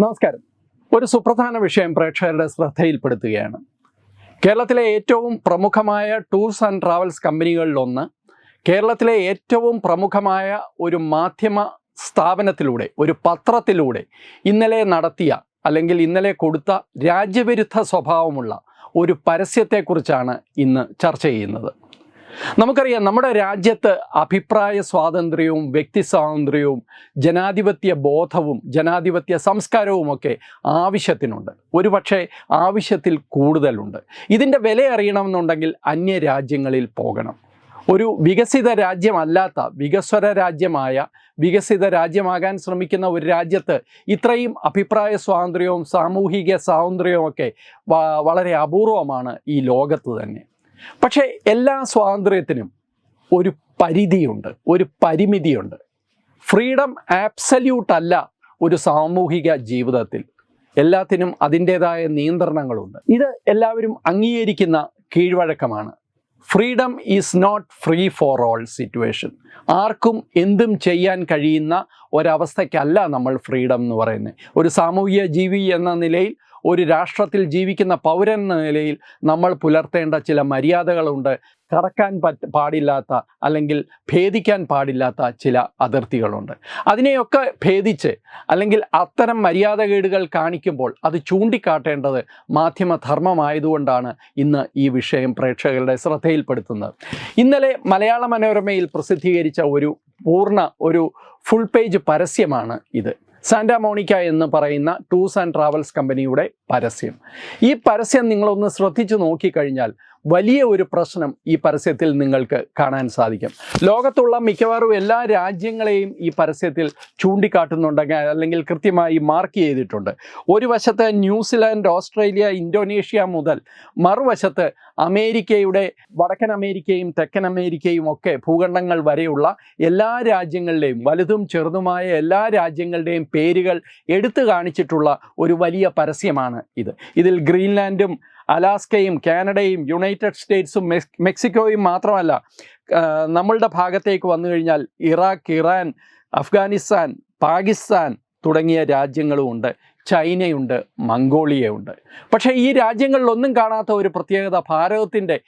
നമസ്കാരം. ഒരു സുപ്രധാന വിഷയം പ്രേക്ഷകരുടെ ശ്രദ്ധയിൽപ്പെടുത്തുകയാണ്. കേരളത്തിലെ ഏറ്റവും പ്രമുഖമായ ടൂർസ് ആൻഡ് ട്രാവൽസ് കമ്പനികളിലൊന്ന് കേരളത്തിലെ ഏറ്റവും പ്രമുഖമായ ഒരു മാധ്യമ സ്ഥാപനത്തിലൂടെ ഒരു പത്രത്തിലൂടെ ഇന്നലെ നടത്തിയ അല്ലെങ്കിൽ ഇന്നലെ കൊടുത്ത രാജ്യവിരുദ്ധ സ്വഭാവമുള്ള ഒരു പരസ്യത്തെക്കുറിച്ചാണ് ഇന്ന് ചർച്ച ചെയ്യുന്നത്. നമുക്കറിയാം നമ്മുടെ രാജ്യത്ത് അഭിപ്രായ സ്വാതന്ത്ര്യവും വ്യക്തി സ്വാതന്ത്ര്യവും ജനാധിപത്യ ബോധവും ജനാധിപത്യ സംസ്കാരവും ഒക്കെ ആവശ്യത്തിനുണ്ട്. ഒരുപക്ഷെ ആവശ്യത്തിൽ കൂടുതലുണ്ട്. ഇതിന്റെ വില അറിയണമെന്നുണ്ടെങ്കിൽ അന്യ രാജ്യങ്ങളിൽ പോകണം. ഒരു വികസിത രാജ്യമല്ലാത്ത വികസ്വര രാജ്യമായ വികസിത രാജ്യമാകാൻ ശ്രമിക്കുന്ന ഒരു രാജ്യത്ത് ഇത്രയും അഭിപ്രായ സ്വാതന്ത്ര്യവും സാമൂഹിക സ്വാതന്ത്ര്യവും ഒക്കെ വളരെ അപൂർവമാണ് ഈ ലോകത്ത് തന്നെ. പക്ഷേ എല്ലാ സ്വാതന്ത്ര്യത്തിനും ഒരു പരിധിയുണ്ട് ഒരു പരിമിതിയുണ്ട്. ഫ്രീഡം ആബ്സല്യൂട്ട് അല്ല ഒരു സാമൂഹിക ജീവിതത്തിൽ. എല്ലാത്തിനും അതിന്റെതായ നിയന്ത്രണങ്ങളുണ്ട്. ഇത് എല്ലാവരും അംഗീകരിക്കുന്ന കീഴ്വഴക്കമാണ്. Freedom is not free for all situation ആർക്കും എന്തും ചെയ്യാൻ കഴിയുന്ന ഒരവസ്ഥയ്ക്കല്ല നമ്മൾ ഫ്രീഡം എന്ന് പറയുന്നത്. ഒരു സാമൂഹിക ജീവി എന്ന നിലയിൽ ഒരു രാഷ്ട്രത്തിൽ ജീവിക്കുന്ന പൗരൻ എന്ന നിലയിൽ നമ്മൾ പുലർത്തേണ്ട ചില മര്യാദകളുണ്ട്. കടക്കാൻ പറ്റ പാടില്ലാത്ത അല്ലെങ്കിൽ ഭേദിക്കാൻ പാടില്ലാത്ത ചില അതിർത്തികളുണ്ട്. അതിനെയൊക്കെ ഭേദിച്ച് അല്ലെങ്കിൽ അത്തരം മര്യാദകേടുകൾ കാണിക്കുമ്പോൾ അത് ചൂണ്ടിക്കാട്ടേണ്ടത് മാധ്യമധർമ്മമായതുകൊണ്ടാണ് ഇന്ന് ഈ വിഷയം പ്രേക്ഷകരുടെ ശ്രദ്ധയിൽപ്പെടുത്തുന്നത്. ഇന്നലെ മലയാള മനോരമയിൽ പ്രസിദ്ധീകരിച്ച ഒരു പൂർണ ഒരു ഫുൾ പേജ് പരസ്യമാണ് ഇത്. സാന്റാ മോണിക്ക എന്ന് പറയുന്ന ടൂർസ് ആൻഡ് ട്രാവൽസ് കമ്പനിയുടെ പരസ്യം. ഈ പരസ്യം നിങ്ങളൊന്ന് ശ്രദ്ധിച്ചു നോക്കിക്കഴിഞ്ഞാൽ വലിയ ഒരു പ്രശ്നം ഈ പരസ്യത്തിൽ നിങ്ങൾക്ക് കാണാൻ സാധിക്കും. ലോകത്തുള്ള മിക്കവാറും എല്ലാ രാജ്യങ്ങളെയും ഈ പരസ്യത്തിൽ ചൂണ്ടിക്കാട്ടുന്നുണ്ടെങ്കിൽ അല്ലെങ്കിൽ കൃത്യമായി മാർക്ക് ചെയ്തിട്ടുണ്ട്. ഒരു വശത്ത് ന്യൂസിലാൻഡ് ഓസ്ട്രേലിയ ഇന്തോനേഷ്യ മുതൽ മറുവശത്ത് അമേരിക്കയുടെ വടക്കൻ അമേരിക്കയും തെക്കൻ അമേരിക്കയും ഒക്കെ ഭൂഖണ്ഡങ്ങൾ വരെയുള്ള എല്ലാ രാജ്യങ്ങളുടെയും വലുതും ചെറുതുമായ എല്ലാ രാജ്യങ്ങളുടെയും പേരുകൾ എടുത്തു കാണിച്ചിട്ടുള്ള ഒരു വലിയ പരസ്യമാണ് ഇത്. ഇതിൽ ഗ്രീൻലാൻഡും അലാസ്കയും കാനഡയും യുണൈറ്റഡ് സ്റ്റേറ്റ്സും മെക്സിക്കോയും മാത്രമല്ല നമ്മളുടെ ഭാഗത്തേക്ക് വന്നു കഴിഞ്ഞാൽ ഇറാഖ് ഇറാൻ അഫ്ഗാനിസ്ഥാൻ പാകിസ്ഥാൻ തുടങ്ങിയ രാജ്യങ്ങളും ഉണ്ട് ചൈനയുണ്ട് മംഗോളിയയുണ്ട്. പക്ഷേ ഈ രാജ്യങ്ങളിലൊന്നും കാണാത്ത ഒരു പ്രത്യേകത ഭാരതത്തിന്റെ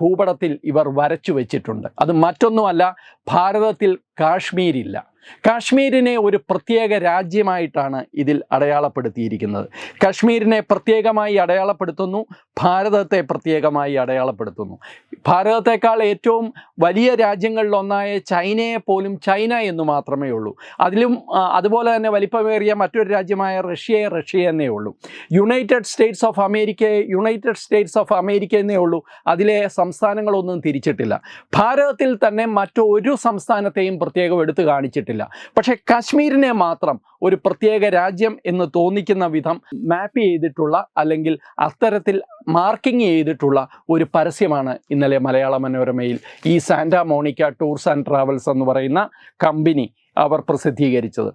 ഭൂപടത്തിൽ ഇവർ വരച്ചു വെച്ചിട്ടുണ്ട്. അത് മറ്റൊന്നുമല്ല ഭാരതത്തിൽ കാശ്മീരില്ല. കാശ്മീരിനെ ഒരു പ്രത്യേക രാജ്യമായിട്ടാണ് ഇതിൽ അടയാളപ്പെടുത്തിയിരിക്കുന്നത്. കാശ്മീരിനെ പ്രത്യേകമായി അടയാളപ്പെടുത്തുന്നു ഭാരതത്തെ പ്രത്യേകമായി അടയാളപ്പെടുത്തുന്നു. ഭാരതത്തെക്കാൾ ഏറ്റവും വലിയ രാജ്യങ്ങളിലൊന്നായ ചൈനയെ പോലും ചൈന എന്ന് മാത്രമേ ഉള്ളൂ. അതിലും അതുപോലെ തന്നെ വലിപ്പമേറിയ മറ്റൊരു രാജ്യമായ റഷ്യയെ റഷ്യ എന്നേ ഉള്ളൂ. യുണൈറ്റഡ് സ്റ്റേറ്റ്സ് ഓഫ് അമേരിക്കയെ യുണൈറ്റഡ് സ്റ്റേറ്റ്സ് ഓഫ് അമേരിക്ക എന്നേ ഉള്ളൂ. അതിലെ സംസ്ഥാനങ്ങളൊന്നും തിരിച്ചിട്ടില്ല. ഭാരതത്തിൽ തന്നെ മറ്റൊരു സംസ്ഥാനത്തെയും പ്രത്യേകം എടുത്തു കാണിച്ചിട്ടില്ല. പക്ഷേ കാശ്മീരിനെ മാത്രം ഒരു പ്രത്യേക രാജ്യം എന്ന് തോന്നിക്കുന്ന വിധം മാപ്പ് ചെയ്തിട്ടുള്ള അല്ലെങ്കിൽ അത്തരത്തിൽ മാർക്കിംഗ് ചെയ്തിട്ടുള്ള ഒരു പരസ്യമാണ് ഇന്നലെ മലയാള മനോരമയിൽ ഈ Santa Monica tours and travels എന്ന് പറയുന്ന കമ്പനി അവർ പ്രസിദ്ധീകരിച്ചത്.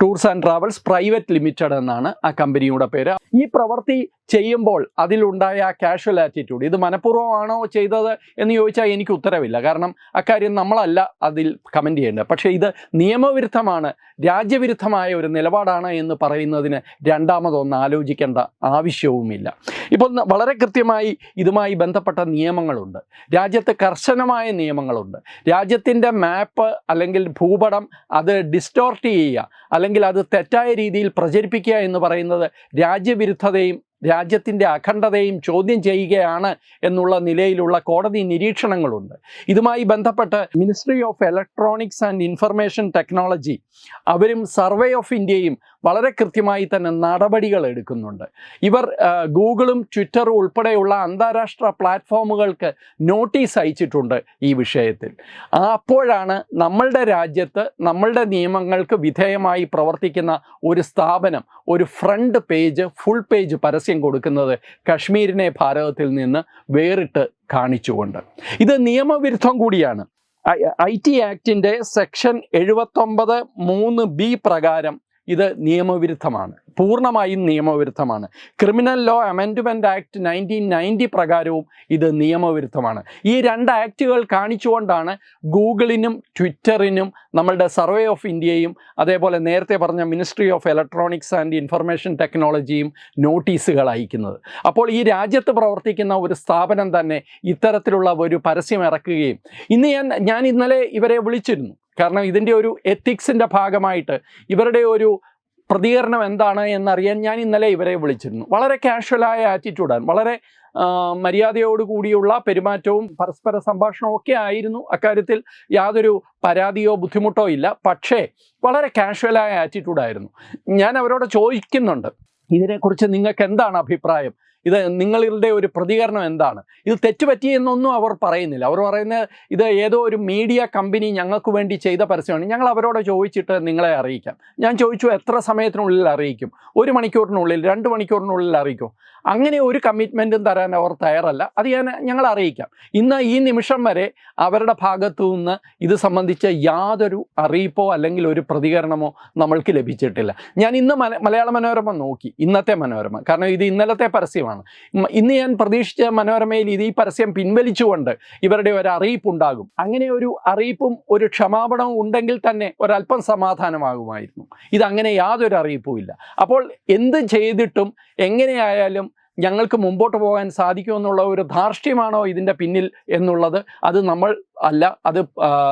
Tours and travels private limited എന്നാണ് ആ കമ്പനിയുടെ പേര്. ഈ പ്രവൃത്തി ചെയ്യുമ്പോൾ അതിലുണ്ടായ ആ കാഷ്വൽ ആറ്റിറ്റ്യൂഡ് ഇത് മനഃപൂർവമാണോ ചെയ്തത് എന്ന് ചോദിച്ചാൽ എനിക്ക് ഉത്തരവില്ല. കാരണം അക്കാര്യം നമ്മളല്ല അതിൽ കമന്റ് ചെയ്യേണ്ടത്. പക്ഷേ ഇത് നിയമവിരുദ്ധമാണ് രാജ്യവിരുദ്ധമായ ഒരു നിലപാടാണ് എന്ന് പറയുന്നതിന് രണ്ടാമതൊന്ന് ആലോചിക്കേണ്ട ആവശ്യവുമില്ല. ഇപ്പോൾ വളരെ കൃത്യമായി ഇതുമായി ബന്ധപ്പെട്ട നിയമങ്ങളുണ്ട്. രാജ്യത്ത് കർശനമായ നിയമങ്ങളുണ്ട്. രാജ്യത്തിന്റെ മാപ്പ് അല്ലെങ്കിൽ ഭൂപടം അത് ഡിസ്റ്റോർട്ട് ചെയ്യുക അല്ലെങ്കിൽ അത് തെറ്റായ രീതിയിൽ പ്രചരിപ്പിക്കുക എന്ന് പറയുന്നത് രാജ്യവിരുദ്ധതയും രാജ്യത്തിന്റെ അഖണ്ഡതയും ചോദ്യം ചെയ്യുകയാണ് എന്നുള്ള നിലയിലുള്ള കോടതി നിരീക്ഷണങ്ങളുണ്ട്. ഇതുമായി ബന്ധപ്പെട്ട് ministry of electronics and information technology അവരും സർവേ ഓഫ് ഇന്ത്യയും വളരെ കൃത്യമായി തന്നെ നടപടികൾ എടുക്കുന്നുണ്ട്. ഇവർ ഗൂഗിളും ട്വിറ്ററും ഉൾപ്പെടെയുള്ള അന്താരാഷ്ട്ര പ്ലാറ്റ്ഫോമുകൾക്ക് നോട്ടീസ് അയച്ചിട്ടുണ്ട് ഈ വിഷയത്തിൽ. അപ്പോഴാണ് നമ്മളുടെ രാജ്യത്ത് നമ്മളുടെ നിയമങ്ങൾക്ക് വിധേയമായി പ്രവർത്തിക്കുന്ന ഒരു സ്ഥാപനം ഒരു ഫ്രണ്ട് പേജ് ഫുൾ പേജ് പരസ്യം കൊടുക്കുന്നത് കശ്മീരിനെ ഭാരതത്തിൽ നിന്ന് വേറിട്ട് കാണിച്ചുകൊണ്ട്. ഇത് നിയമവിരുദ്ധം കൂടിയാണ്. ഐ ടി ആക്ടിന്റെ സെക്ഷൻ എഴുപത്തൊമ്പത് മൂന്ന് ബി പ്രകാരം ഇത് നിയമവിരുദ്ധമാണ്. പൂർണമായും നിയമവിരുദ്ധമാണ്. Criminal law amendment act nineteen ninety പ്രകാരവും ഇത് നിയമവിരുദ്ധമാണ്. ഈ രണ്ട് ആക്റ്റുകൾ കാണിച്ചുകൊണ്ടാണ് ഗൂഗിളിനും ട്വിറ്ററിനും നമ്മളുടെ സർവേ ഓഫ് ഇന്ത്യയും അതേപോലെ നേരത്തെ പറഞ്ഞ ministry of electronics and information ടെക്നോളജിയും നോട്ടീസുകൾ അയക്കുന്നത്. അപ്പോൾ ഈ രാജ്യത്ത് പ്രവർത്തിക്കുന്ന ഒരു സ്ഥാപനം തന്നെ ഇത്തരത്തിലുള്ള ഒരു പരസ്യം ഇറക്കുകയും. ഇന്ന് ഞാൻ ഞാൻ ഇന്നലെ ഇവരെ വിളിച്ചിരുന്നു. കാരണം ഇതിന്റെ ഒരു എത്തിക്സിന്റെ ഭാഗമായിട്ട് ഇവരുടെ ഒരു പ്രതികരണം എന്താണ് എന്നറിയാൻ ഞാൻ ഇന്നലെ ഇവരെ വിളിച്ചിരുന്നു. വളരെ കാഷ്വലായ ആറ്റിറ്റ്യൂഡാണ് വളരെ മര്യാദയോടുകൂടിയുള്ള പെരുമാറ്റവും പരസ്പര സംഭാഷണവും ഒക്കെ ആയിരുന്നു. അക്കാര്യത്തിൽ യാതൊരു പരാതിയോ ബുദ്ധിമുട്ടോ ഇല്ല. പക്ഷേ വളരെ കാഷ്വലായ ആറ്റിറ്റ്യൂഡായിരുന്നു ഞാൻ അവരോട് ചോദിക്കുന്നുണ്ട്. ഇതിനെക്കുറിച്ച് നിങ്ങൾക്ക് എന്താണ് അഭിപ്രായം? ഇത് നിങ്ങളുടെ ഒരു പ്രതികരണം എന്താണ്? ഇത് തെറ്റുപറ്റിയെന്നൊന്നും അവർ പറയുന്നില്ല. അവർ പറയുന്നത് ഇത് ഏതോ ഒരു മീഡിയ കമ്പനി ഞങ്ങൾക്ക് വേണ്ടി ചെയ്ത പരസ്യമാണ്. ഞങ്ങൾ അവരോട് ചോദിച്ചിട്ട് നിങ്ങളെ അറിയിക്കാം. ഞാൻ ചോദിച്ചു എത്ര സമയത്തിനുള്ളിൽ അറിയിക്കും? ഒരു മണിക്കൂറിനുള്ളിൽ രണ്ട് മണിക്കൂറിനുള്ളിൽ അറിയിക്കും? അങ്ങനെ ഒരു കമ്മിറ്റ്മെന്റും തരാൻ അവർ തയ്യാറല്ല. അത് ഞാൻ ഞങ്ങൾ അറിയിക്കാം. ഇന്ന് ഈ നിമിഷം വരെ അവരുടെ ഭാഗത്തു നിന്ന് ഇത് സംബന്ധിച്ച യാതൊരു അറിയിപ്പോ അല്ലെങ്കിൽ ഒരു പ്രതികരണമോ നമ്മൾക്ക് ലഭിച്ചിട്ടില്ല. ഞാൻ ഇന്ന് മല മലയാള മനോരമ നോക്കി. ഇന്നത്തെ മനോരമ. കാരണം ഇത് ഇന്നലത്തെ പരസ്യമാണ്. ഇന്ന് ഞാൻ പ്രതീക്ഷിച്ച മനോരമയിൽ ഇത് ഈ പരസ്യം പിൻവലിച്ചുകൊണ്ട് ഇവരുടെ ഒരു അറിയിപ്പ് ഉണ്ടാകും അങ്ങനെ ഒരു അറിയിപ്പും ഒരു ക്ഷമാപണവും ഉണ്ടെങ്കിൽ തന്നെ ഒരല്പം സമാധാനമാകുമായിരുന്നു. ഇതങ്ങനെ യാതൊരു അറിയിപ്പും ഇല്ല. അപ്പോൾ എന്ത് ചെയ്തിട്ടും എങ്ങനെയായാലും ഞങ്ങൾക്ക് മുമ്പോട്ട് പോകാൻ സാധിക്കുമെന്നുള്ള ഒരു ധാർഷ്ട്യമാണോ ഇതിന്റെ പിന്നിൽ എന്നുള്ളത് അത് നമ്മൾ അല്ല അത്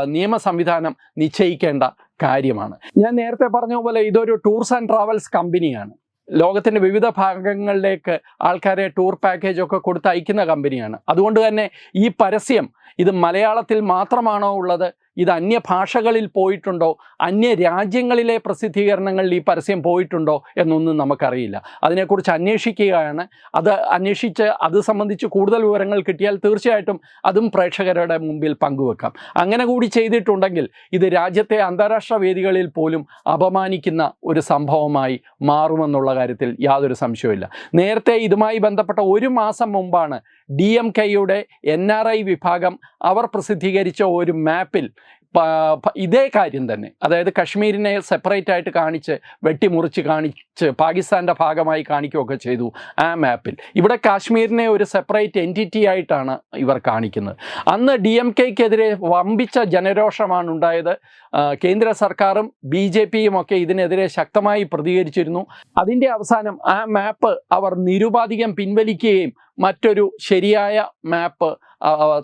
നിയമ സംവിധാനം നിശ്ചയിക്കേണ്ട കാര്യമാണ്. ഞാൻ നേരത്തെ പറഞ്ഞ പോലെ ഇതൊരു ടൂർസ് ആൻഡ് ട്രാവൽസ് കമ്പനിയാണ്. ലോകത്തിന്റെ വിവിധ ഭാഗങ്ങളിലേക്ക് ആൾക്കാരെ ടൂർ പാക്കേജ് ഒക്കെ കൊടുത്ത് അയക്കുന്ന കമ്പനിയാണ്. അതുകൊണ്ട് തന്നെ ഈ പരസ്യം ഇത് മലയാളത്തിൽ മാത്രമാണോ ഉള്ളത്? ഇത് അന്യ ഭാഷകളിൽ പോയിട്ടുണ്ടോ? അന്യ രാജ്യങ്ങളിലെ പ്രസിദ്ധീകരണങ്ങളിൽ ഈ പരസ്യം പോയിട്ടുണ്ടോ എന്നൊന്നും നമുക്കറിയില്ല. അതിനെക്കുറിച്ച് അന്വേഷിക്കുകയാണ്. അത് അന്വേഷിച്ച് അത് സംബന്ധിച്ച് കൂടുതൽ വിവരങ്ങൾ കിട്ടിയാൽ തീർച്ചയായിട്ടും അതും പ്രേക്ഷകരുടെ മുമ്പിൽ പങ്കുവെക്കാം. അങ്ങനെ കൂടി ചെയ്തിട്ടുണ്ടെങ്കിൽ ഇത് രാജ്യത്തെ അന്താരാഷ്ട്ര വേദികളിൽ പോലും അപമാനിക്കുന്ന ഒരു സംഭവമായി മാറുമെന്നുള്ള കാര്യത്തിൽ യാതൊരു സംശയവുമില്ല. നേരത്തെ ഇതുമായി ബന്ധപ്പെട്ട ഒരു മാസം മുമ്പാണ് ഡി എം കെയുടെ എൻ ആർ ഐ വിഭാഗം അവർ പ്രസിദ്ധീകരിച്ച ഒരു മാപ്പിൽ ഇതേ കാര്യം തന്നെ. അതായത് കശ്മീരിനെ സെപ്പറേറ്റ് ആയിട്ട് കാണിച്ച് വെട്ടിമുറിച്ച് കാണിച്ച് പാകിസ്ഥാന്റെ ഭാഗമായി കാണിക്കുകയൊക്കെ ചെയ്തു ആ മാപ്പിൽ. ഇവിടെ കാശ്മീരിനെ ഒരു സെപ്പറേറ്റ് എന്റിറ്റി ആയിട്ടാണ് ഇവർ കാണിക്കുന്നത്. അന്ന് ഡി എം കെക്കെതിരെ വമ്പിച്ച ജനരോഷമാണ് ഉണ്ടായത്. കേന്ദ്ര സർക്കാരും ബി ജെ പിയും ഒക്കെ ഇതിനെതിരെ ശക്തമായി പ്രതികരിച്ചിരുന്നു. അതിന്റെ അവസാനം ആ മാപ്പ് അവർ നിരുപാധികം പിൻവലിക്കുകയും മറ്റൊരു ശരിയായ മാപ്പ്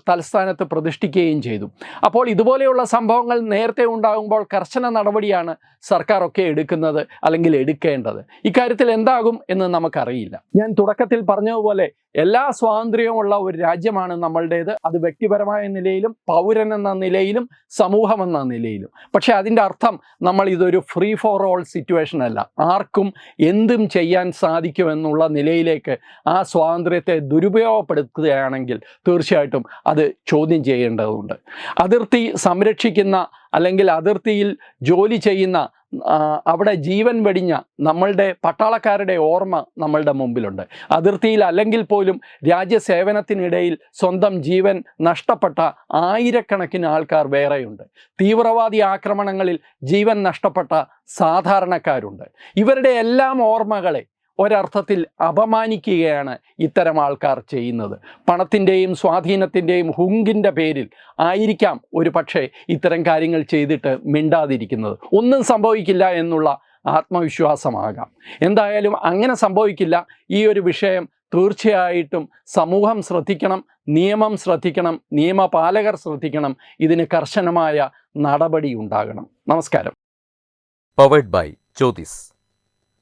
തലസ്ഥാനത്ത് പ്രതിഷ്ഠിക്കുകയും ചെയ്തു. അപ്പോൾ ഇതുപോലെയുള്ള സംഭവങ്ങൾ നേരത്തെ ഉണ്ടാകുമ്പോൾ കർശന നടപടിയാണ് സർക്കാർ ഒക്കെ എടുക്കുന്നത് അല്ലെങ്കിൽ എടുക്കേണ്ടത്. ഇക്കാര്യത്തിൽ എന്താകും എന്ന് നമുക്കറിയില്ല. ഞാൻ തുടക്കത്തിൽ പറഞ്ഞതുപോലെ എല്ലാ സ്വാതന്ത്ര്യവുമുള്ള ഒരു രാജ്യമാണ് നമ്മളുടേത്. അത് വ്യക്തിപരമായ നിലയിലും പൗരൻ എന്ന നിലയിലും സമൂഹം എന്ന നിലയിലും. പക്ഷേ അതിന്റെ അർത്ഥം നമ്മൾ ഇതൊരു ഫ്രീ ഫോർ ഓൾ സിറ്റുവേഷൻ അല്ല. ആർക്കും എന്തും ചെയ്യാൻ സാധിക്കുമെന്നുള്ള നിലയിലേക്ക് ആ സ്വാതന്ത്ര്യത്തെ ദുരുപയോഗപ്പെടുത്തുകയാണെങ്കിൽ തീർച്ചയായിട്ടും അത് ചോദ്യം ചെയ്യേണ്ടതുണ്ട്. അതിർത്തി സംരക്ഷിക്കുന്ന അല്ലെങ്കിൽ അതിർത്തിയിൽ ജോലി ചെയ്യുന്ന അവിടെ ജീവൻ വെടിഞ്ഞ നമ്മളുടെ പട്ടാളക്കാരുടെ ഓർമ്മ നമ്മളുടെ മുമ്പിലുണ്ട്. അതിർത്തിയിൽ അല്ലെങ്കിൽ പോലും രാജ്യസേവനത്തിനിടയിൽ സ്വന്തം ജീവൻ നഷ്ടപ്പെട്ട ആയിരക്കണക്കിന് ആൾക്കാർ വേറെയുണ്ട്. തീവ്രവാദി ആക്രമണങ്ങളിൽ ജീവൻ നഷ്ടപ്പെട്ട സാധാരണക്കാരുണ്ട്. ഇവരുടെ എല്ലാം ഓർമ്മകളെ ഒരർത്ഥത്തിൽ അപമാനിക്കുകയാണ് ഇത്തരം ആൾക്കാർ ചെയ്യുന്നത്. പണത്തിന്റെയും സ്വാധീനത്തിന്റെയും ഹുങ്കിന്റെ പേരിൽ ആയിരിക്കാം ഒരു പക്ഷേ ഇത്തരം കാര്യങ്ങൾ ചെയ്തിട്ട് മിണ്ടാതിരിക്കുന്നത്. ഒന്നും സംഭവിക്കില്ല എന്നുള്ള ആത്മവിശ്വാസമാകാം. എന്തായാലും അങ്ങനെ സംഭവിക്കില്ല. ഈ ഒരു വിഷയം തീർച്ചയായിട്ടും സമൂഹം ശ്രദ്ധിക്കണം നിയമം ശ്രദ്ധിക്കണം നിയമപാലകർ ശ്രദ്ധിക്കണം. ഇതിന് കർശനമായ നടപടി ഉണ്ടാകണം. നമസ്കാരം.